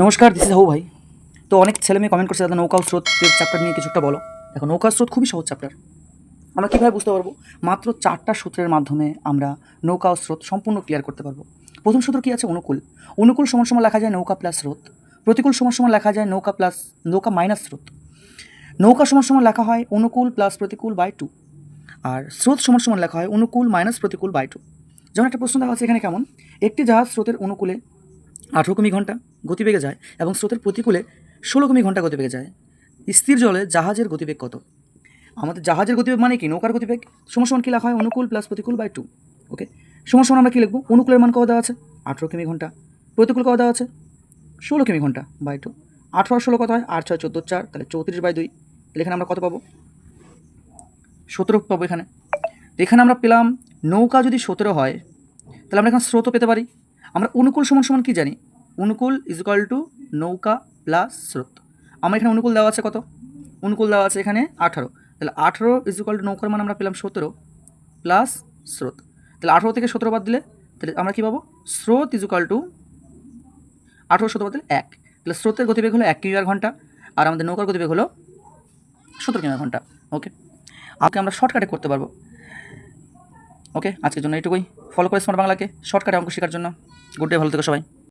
নমস্কার this is how ভাই তো অনেক ছেলে মেয়ে কমেন্ট করছে, দাদা, নৌকা স্রোত চ্যাপ্টার নিয়ে কিছুটা বলো। দেখো, নৌকা স্রোত খুবই সহজ চ্যাপ্টার আমরা কীভাবে বুঝতে পারব? মাত্র চারটা সূত্রের মাধ্যমে আমরা নৌকা স্রোত সম্পূর্ণ ক্লিয়ার করতে পারব। প্রথম সূত্র কী আছে? অনুকূল। অনুকূল সমান সমান লেখা যায় নৌকা প্লাস স্রোত। প্রতিকূল সমান সমান লেখা যায় নৌকা প্লাস নৌকা মাইনাস স্রোত। নৌকা সমান সমান লেখা হয় অনুকূল প্লাস প্রতিকূল বাই টু আর স্রোত সমান সমান লেখা হয় অনুকূল মাইনাস প্রতিকূল বাই টু যেমন একটা প্রশ্ন দেখা আছে এখানে কেমন? একটি জাহাজ স্রোতের অনুকূলে আঠেরো কিমি ঘণ্টা গতিবেগে যায় এবং স্রোতের প্রতিকূলে ষোলো কিমি ঘণ্টা গতিবেগে যায়। স্থির জলে জাহাজের গতিবেগ কত? আমাদের জাহাজের গতিবেগ মানে কি? নৌকার গতিবেগ। সমান সমান কী লেখা হয়? অনুকূল প্লাস প্রতিকূল বাই টু ওকে সমান সমান আমরা কী লিখব? অনুকূলের মান কত দেওয়া আছে? আঠেরো কিমি ঘণ্টা। প্রতিকূল কত দেওয়া আছে? ষোলো কিমি ঘণ্টা বাই টু আঠেরো ষোলো কত হয়? আট ছয় চোদ্দ চার, তাহলে চৌত্রিশ বাই দুই। তাহলে এখানে আমরা কত পাবো? সতেরো পাবো এখানে। এখানে আমরা পেলাম নৌকা যদি সতেরো হয়, তাহলে আমরা এখানে স্রোতও পেতে পারি। আমরা অনুকূল সমান সমান কী জানি? অনুকূল ইজ ইকাল টু নৌকা প্লাস স্রোত। আমার এখানে অনুকূল দেওয়া আছে কত? অনুকূল দেওয়া আছে এখানে আঠারো। তাহলে আঠেরো ইজ ইকাল টু নৌকার মান আমরা পেলাম সতেরো প্লাস স্রোত। তাহলে আঠেরো থেকে সতেরো বাদ দিলে তাহলে আমরা কী পাবো? স্রোত ইজ ইকাল টু আঠেরো সতেরো বাদ দিলে এক। তাহলে স্রোতের গতিবেগ হলো এক কিলোমিটার ঘণ্টা আর আমাদের নৌকার গতিবেগ হলো সতেরো কিলোমিটার ঘণ্টা। ওকে আজকে আমরা শর্টকাটে করতে পারব। ওকে আজকের জন্য এইটুকুই। ফলো করে স্মার্ট বাংলাকে শর্টকাটে অঙ্ক শেখার জন্য। গুড ডে ভালো থেকো সবাই।